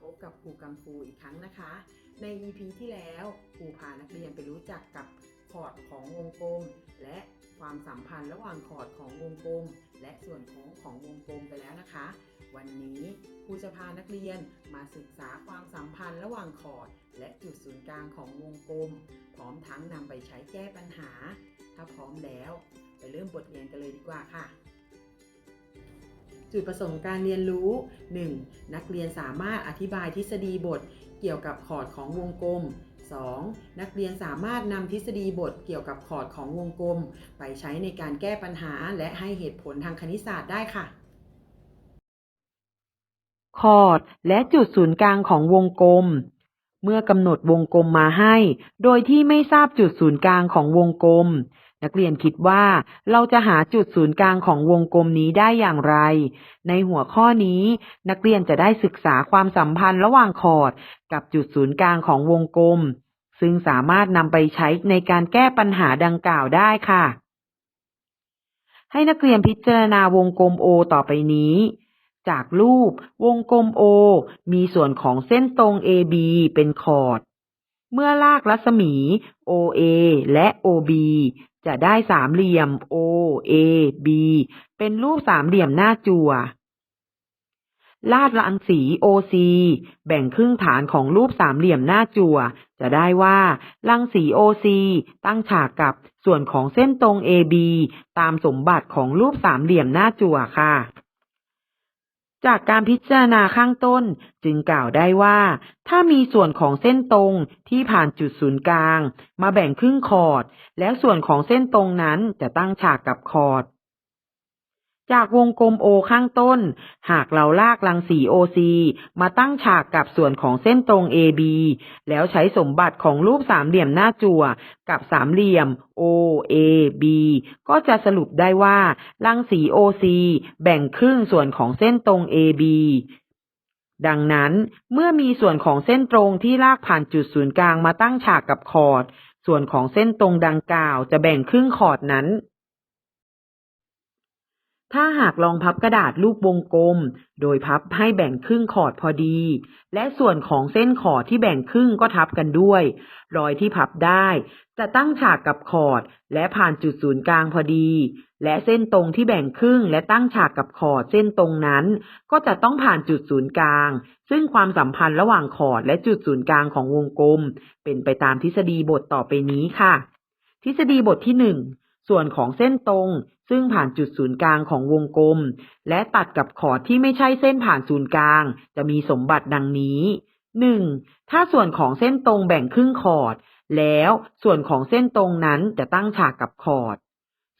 พบกับครูกังฟูอีกครั้งนะคะ ใน EP ที่แล้วครูพานักเรียนไปรู้จักกับคอร์ดของวงกลม และความสัมพันธ์ระหว่างคอร์ดของวงกลม และส่วนของของวงกลมไปแล้วนะคะ วันนี้ครูจะพานักเรียนมาศึกษาความสัมพันธ์ระหว่างคอร์ด และจุดศูนย์กลางของวงกลม พร้อมทั้งนำไปใช้แก้ปัญหา ถ้าพร้อมแล้ว ไปเริ่มบทเรียนกันเลยดีกว่าค่ะ จุดประสงค์การเรียนรู้ 1. นักเรียนสามารถอธิบายทฤษฎีบท เกี่ยวกับคอร์ดของวงกลม 2. นักเรียนสามารถนำทฤษฎีบทเกี่ยวกับคอร์ดของวงกลม ไปใช้ในการแก้ปัญหาและให้เหตุผลทางคณิตศาสตร์ได้ค่ะคอร์ดและจุดศูนย์กลางของวงกลม เมื่อกำหนดวงกลมมาให้ โดยที่ไม่ทราบจุดศูนย์กลางของวงกลม นักเรียนคิดว่าเราจะหาจุดศูนย์กลางของวงกลมนี้ได้อย่างไร ในหัวข้อนี้ นักเรียนจะได้ศึกษาความสัมพันธ์ระหว่างคอร์ดกับจุดศูนย์กลางของวงกลม ซึ่งสามารถนำไปใช้ในการแก้ปัญหาดังกล่าวได้ค่ะ ให้นักเรียนพิจารณาวงกลม O ต่อไปนี้จากรูปวงกลม O มีส่วนของเส้นตรง AB เป็นคอร์ด เมื่อลากรัศมี OA และ OB จะได้สามเหลี่ยม OAB เป็นรูปสามเหลี่ยมหน้าจั่วลาดรังสี OC แบ่งครึ่งฐานของรูปสามเหลี่ยมหน้าจั่ว จะได้ว่ารังสี OC ตั้งฉากกับส่วนของเส้นตรง AB ตามสมบัติของรูปสามเหลี่ยมหน้าจั่วค่ะ จากการพิจารณาข้างต้นจึงกล่าวได้ว่า ถ้ามีส่วนของเส้นตรงที่ผ่านจุดศูนย์กลาง มาแบ่งครึ่งคอร์ด แล้วส่วนของเส้นตรงนั้นจะตั้งฉากกับคอร์ด จากวงกลม O ข้างต้น หากเราลากรังสี OC มาตั้งฉากกับส่วนของเส้นตรง AB แล้วใช้สมบัติของรูปสามเหลี่ยมหน้าจั่วกับสามเหลี่ยม OAB ก็จะสรุปได้ว่า รังสี OC แบ่งครึ่งส่วนของเส้นตรง AB ดังนั้นเมื่อมีส่วนของเส้นตรงที่ลากผ่านจุดศูนย์กลางมาตั้งฉากกับคอร์ด ส่วนของเส้นตรงดังกล่าวจะแบ่งครึ่งคอร์ดนั้น ถ้าหากลองพับกระดาษรูปวงกลม โดยพับให้แบ่งครึ่งคอดพอดี และส่วนของเส้นคอดที่แบ่งครึ่งก็ทับกันด้วย รอยที่พับได้ จะตั้งฉากกับคอด และผ่านจุดศูนย์กลางพอดี และเส้นตรงที่แบ่งครึ่ง และตั้งฉากกับคอดเส้นตรงนั้น ก็จะต้องผ่านจุดศูนย์กลาง ซึ่งความสัมพันธ์ระหว่างคอดและจุดศูนย์กลางของวงกลม เป็นไปตามทฤษฎีบทต่อไปนี้ค่ะ ทฤษฎีบทที่หนึ่งส่วนของเส้นตรง ซึ่งผ่านจุดศูนย์กลางของวงกลม และตัดกับคอดที่ไม่ใช่เส้นผ่านศูนย์กลาง จะมีสมบัติดังนี้ 1. ถ้าส่วนของเส้นตรงแบ่งครึ่งคอร์ดแล้วส่วนของเส้นตรงนั้นจะตั้งฉากกับคอร์ด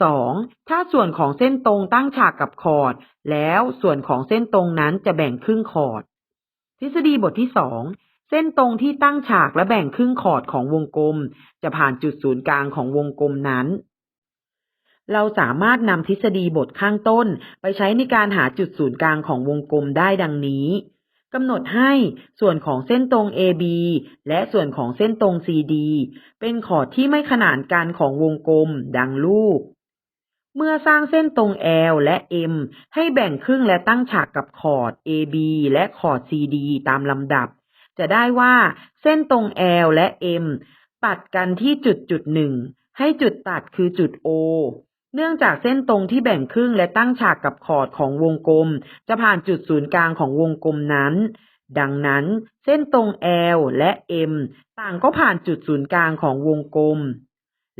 2. ถ้าส่วนของเส้นตรงตั้งฉากกับคอร์ดแล้วส่วนของเส้นตรงนั้นจะแบ่งครึ่งคอร์ดทฤษฎีบทที่ 2 เส้นตรงที่ตั้งฉากและแบ่งครึ่งคอร์ดของวงกลม จะผ่านจุดศูนย์กลางของวงกลมนั้น เราสามารถนำทฤษฎีบทข้างต้นไปใช้ในการหาจุดศูนย์กลางของวงกลมได้ดังนี้กำหนดให้ส่วนของเส้นตรง AB และส่วนของเส้นตรง CD เป็นขอดที่ไม่ขนานกันของวงกลมดังรูป เมื่อสร้างเส้นตรง L และ M ให้แบ่งครึ่งและตั้งฉากกับขอด AB และขอด CD ตามลำดับ จะได้ว่าเส้นตรง L และ M ตัดกันที่จุดจุดหนึ่งให้จุดตัดคือจุด O เนื่องจากเส้นตรงที่แบ่งครึ่งและตั้งฉากกับขอดของวงกลม จะผ่านจุดศูนย์กลางของวงกลมนั้น ดังนั้น เส้นตรง L และ M ต่างก็ผ่านจุดศูนย์กลางของวงกลม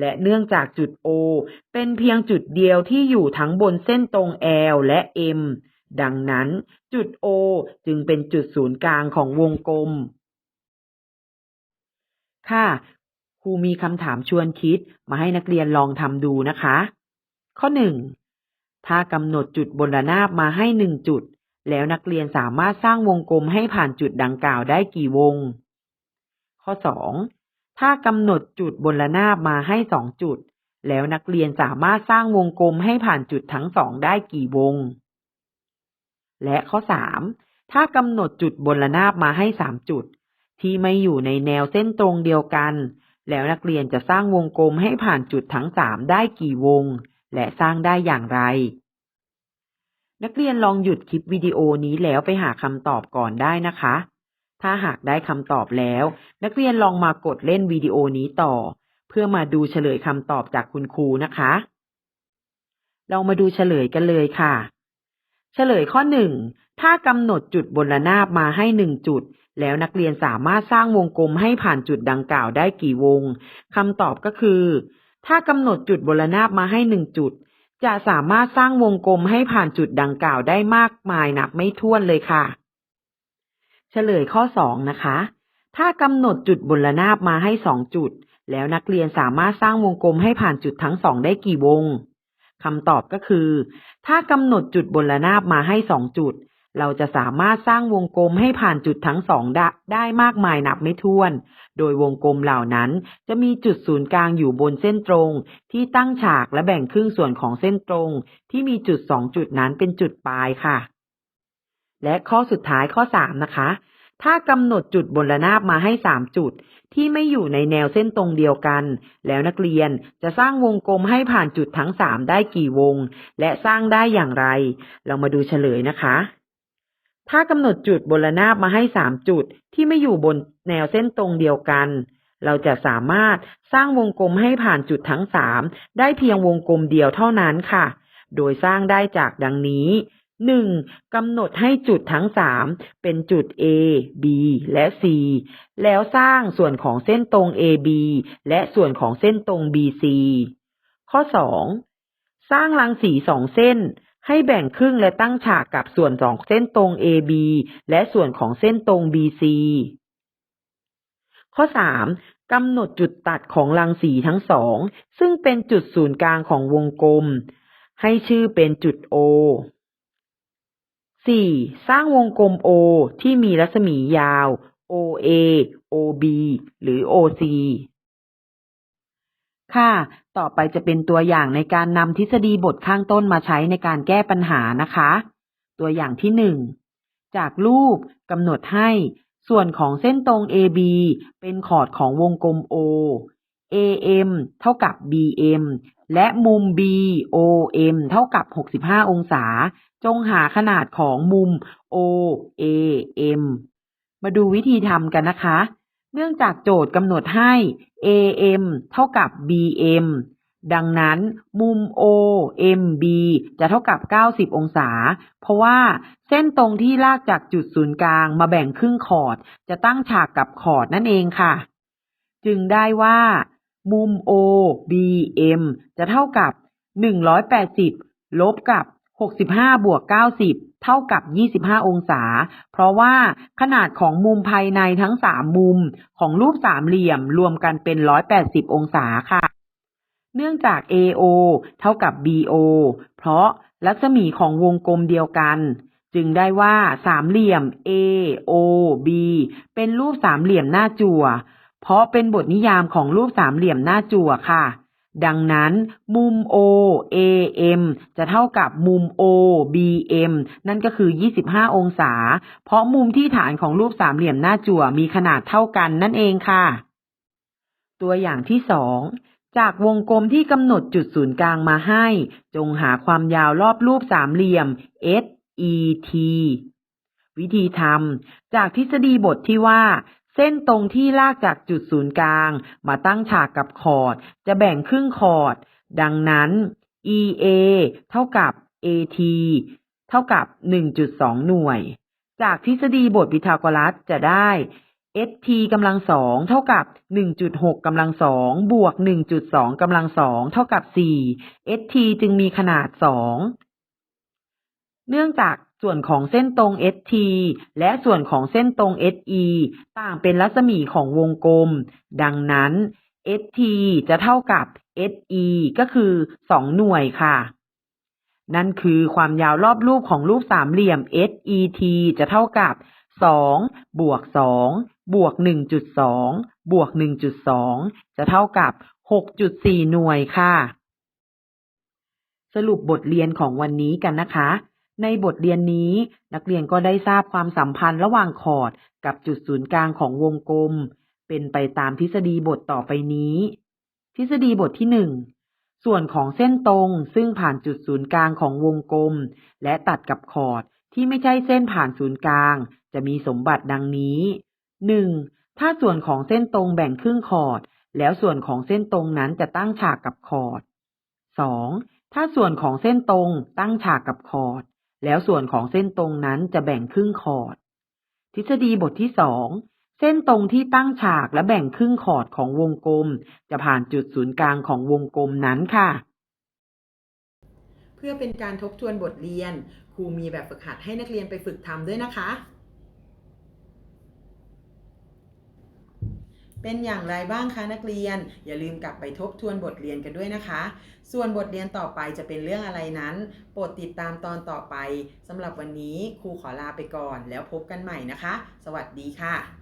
และเนื่องจากจุด O เป็นเพียงจุดเดียวที่อยู่ทั้งบนเส้นตรง L และ M ดังนั้น จุด O จึงเป็นจุดศูนย์กลางของวงกลม ค่ะครูมีคำถามชวนคิดมาให้นักเรียนลองทำดูนะคะ ข้อหนึ่งถ้ากำหนดจุดบนระนาบมาให้หนึ่งจุด แล้วนักเรียนสามารถสร้างวงกลมให้ผ่านจุดดังกล่าวได้กี่วง ข้อสองถ้ากำหนดจุดบนระนาบมาให้สองจุด แล้วนักเรียนสามารถสร้างวงกลมให้ผ่านจุดทั้งสองได้กี่วง และข้อสามถ้ากำหนดจุดบนระนาบมาให้สามจุด ที่ไม่อยู่ในแนวเส้นตรงเดียวกันแล้วนักเรียนจะสร้างวงกลมให้ผ่านจุดทั้งสามได้กี่วง และสร้างได้อย่างไร นักเรียนลองหยุดคลิปวิดีโอนี้แล้วไปหาคำตอบก่อนได้นะคะ ถ้าหากได้คำตอบแล้ว นักเรียนลองมากดเล่นวิดีโอนี้ต่อ เพื่อมาดูเฉลยคำตอบจากคุณครูนะคะ เรามาดูเฉลยกันเลยค่ะ เฉลยข้อหนึ่งถ้ากำหนดจุดบนระนาบมาให้หนึ่งจุดแล้วนักเรียนสามารถสร้างวงกลมให้ผ่านจุดดังกล่าวได้กี่วง คำตอบก็คือ ถ้ากำหนดจุดบนระนาบมาให้หนึ่งจุด จะสามารถสร้างวงกลมให้ผ่านจุดดังกล่าวได้มากมายนับไม่ถ้วนเลยค่ะ เฉลยข้อสองนะคะ ถ้ากำหนดจุดบนระนาบมาให้สองจุด แล้วนักเรียนสามารถสร้างวงกลมให้ผ่านจุดทั้งสองได้กี่วงคำตอบก็คือ ถ้ากำหนดจุดบนระนาบมาให้สองจุด เราจะสามารถสร้างวงกลมให้ผ่านจุดทั้งสองได้ได้มากมายนับไม่ถ้วน โดยวงกลมเหล่านั้นจะมีจุดศูนย์กลางอยู่บนเส้นตรง ที่ตั้งฉากและแบ่งครึ่งส่วนของเส้นตรง ที่มีจุดสองจุดนั้นเป็นจุดปลายค่ะ และข้อสุดท้ายข้อสามนะคะ ถ้ากำหนดจุดบนระนาบมาให้สามจุด ที่ไม่อยู่ในแนวเส้นตรงเดียวกัน แล้วนักเรียนจะสร้างวงกลมให้ผ่านจุดทั้งสามได้กี่วง และสร้างได้อย่างไร เรามาดูเฉลยนะคะ ถ้ากำหนดจุดบนระนาบมาให้สามจุดที่ไม่อยู่บนแนวเส้นตรงเดียวกัน เราจะสามารถสร้างวงกลมให้ผ่านจุดทั้งสามได้เพียงวงกลมเดียวเท่านั้นค่ะ โดยสร้างได้จากดังนี้หนึ่งกำหนดให้จุดทั้งสามเป็นจุด A B และ C แล้วสร้างส่วนของเส้นตรง AB และส่วนของเส้นตรง BC ข้อ 2 สร้างรังสีสองเส้น ให้แบ่งครึ่งและตั้งฉากกับส่วนสองเส้นตรง AB และส่วนของเส้นตรง BC ข้อ 3 กำหนดจุดตัดของรังสีทั้งสอง ซึ่งเป็นจุดศูนย์กลางของวงกลม ให้ชื่อเป็นจุด O 4. สร้างวงกลม O ที่มีรัศมียาว OA OB หรือ OC ค่ะ ต่อไปจะเป็นตัวอย่างในการนำทฤษฎีบทข้างต้นมาใช้ในการแก้ปัญหานะคะ ตัวอย่างที่หนึ่งจากรูปกำหนดให้ส่วนของเส้นตรง AB เป็นขอดของวงกลม O AM เท่ากับ BM และมุม BOM เท่ากับ 65 องศา จงหาขนาดของมุม OAM มาดูวิธีทำกันนะคะ เนื่องจากโจทย์กำหนดให้ AM เท่ากับ BM ดังนั้นมุม OMB จะเท่ากับ 90 องศา เพราะว่าเส้นตรงที่ลากจากจุดศูนย์กลางมาแบ่งครึ่งขอด จะตั้งฉากกับขอดนั่นเองค่ะ จึงได้ว่า มุม OBM จะเท่ากับ 180 ลบกับ 65 บวก 90 เท่ากับ 25 องศา เพราะว่าขนาดของมุมภายในทั้ง 3 มุมของรูปสามเหลี่ยมรวมกันเป็น 180 องศาค่ะ เนื่องจาก AO เท่ากับ BO เพราะรัศมีของวงกลมเดียวกัน จึงได้ว่าสามเหลี่ยม AOB เป็นรูปสามเหลี่ยมหน้าจั่ว เพราะเป็นบทนิยามของรูปสามเหลี่ยมหน้าจั่วค่ะ ดังนั้นมุม OAM จะเท่ากับมุม OBM นั่นก็คือ 25 องศา เพราะมุมที่ฐานของรูปสามเหลี่ยมหน้าจั่วมีขนาดเท่ากันนั่นเองค่ะ ตัวอย่างที่สองจากวงกลมที่กำหนดจุดศูนย์กลางมาให้ จงหาความยาวรอบรูปสามเหลี่ยม SET วิธีทำจากทฤษฎีบทที่ว่า เส้นตรงที่ลากจากจุดศูนย์กลาง มาตั้งฉากกับคอร์ด จะแบ่งครึ่งคอร์ด ดังนั้น EA เท่ากับ AT เท่ากับ 1.2 หน่วย จากทฤษฎีบทพีทาโกรัสจะได้ st กำลังสองเท่ากับ 1.6กำลังสองบวก 1.2กำลังสองเท่ากับ 4 st จึงมีขนาด 2 เนื่องจาก ส่วนของเส้นตรง st และส่วนของเส้นตรง se ต่างเป็นรัศมีของวงกลม ดังนั้น st จะเท่ากับ se ก็คือ 2 หน่วยค่ะ นั่นคือความยาวรอบรูปของรูปสามเหลี่ยม SET จะเท่ากับ 2 บวก 2 บวก 1.2 บวก 1.2 จะเท่ากับ 6.4 หน่วยค่ะ สรุปบทเรียนของวันนี้กันนะคะ ในบทเรียนนี้ นักเรียนก็ได้ทราบความสัมพันธ์ระหว่างคอร์ดกับจุดศูนย์กลางของวงกลม เป็นไปตามทฤษฎีบทต่อไปนี้ ทฤษฎีบทที่หนึ่งส่วนของเส้นตรงซึ่งผ่านจุดศูนย์กลางของวงกลม และตัดกับคอร์ดที่ไม่ใช่เส้นผ่านศูนย์กลาง จะมีสมบัติดังนี้ 1. ถ้าส่วนของเส้นตรงแบ่งครึ่งคอร์ดแล้วส่วนของเส้นตรงนั้นจะตั้งฉากกับคอร์ด 2. ถ้าส่วนของเส้นตรงตั้งฉากกับคอร์ด แล้วส่วนของเส้นตรงนั้นจะแบ่งครึ่งคอร์ดทฤษฎีบทที่สองเส้นตรงที่ตั้งฉากและแบ่งครึ่งคอร์ดของวงกลม จะผ่านจุดศูนย์กลางของวงกลมนั้นค่ะ เพื่อเป็นการทบทวนบทเรียน ครูมีแบบฝึกหัดให้นักเรียนไปฝึกทำด้วยนะคะ เป็นอย่างไรบ้างคะนักเรียน อย่าลืมกลับไปทบทวนบทเรียนกันด้วยนะคะ ส่วนบทเรียนต่อไปจะเป็นเรื่องอะไรนั้น โปรดติดตามตอนต่อไปสำหรับวันนี้ครูขอลาไปก่อน แล้วพบกันใหม่นะคะ สวัสดีค่ะ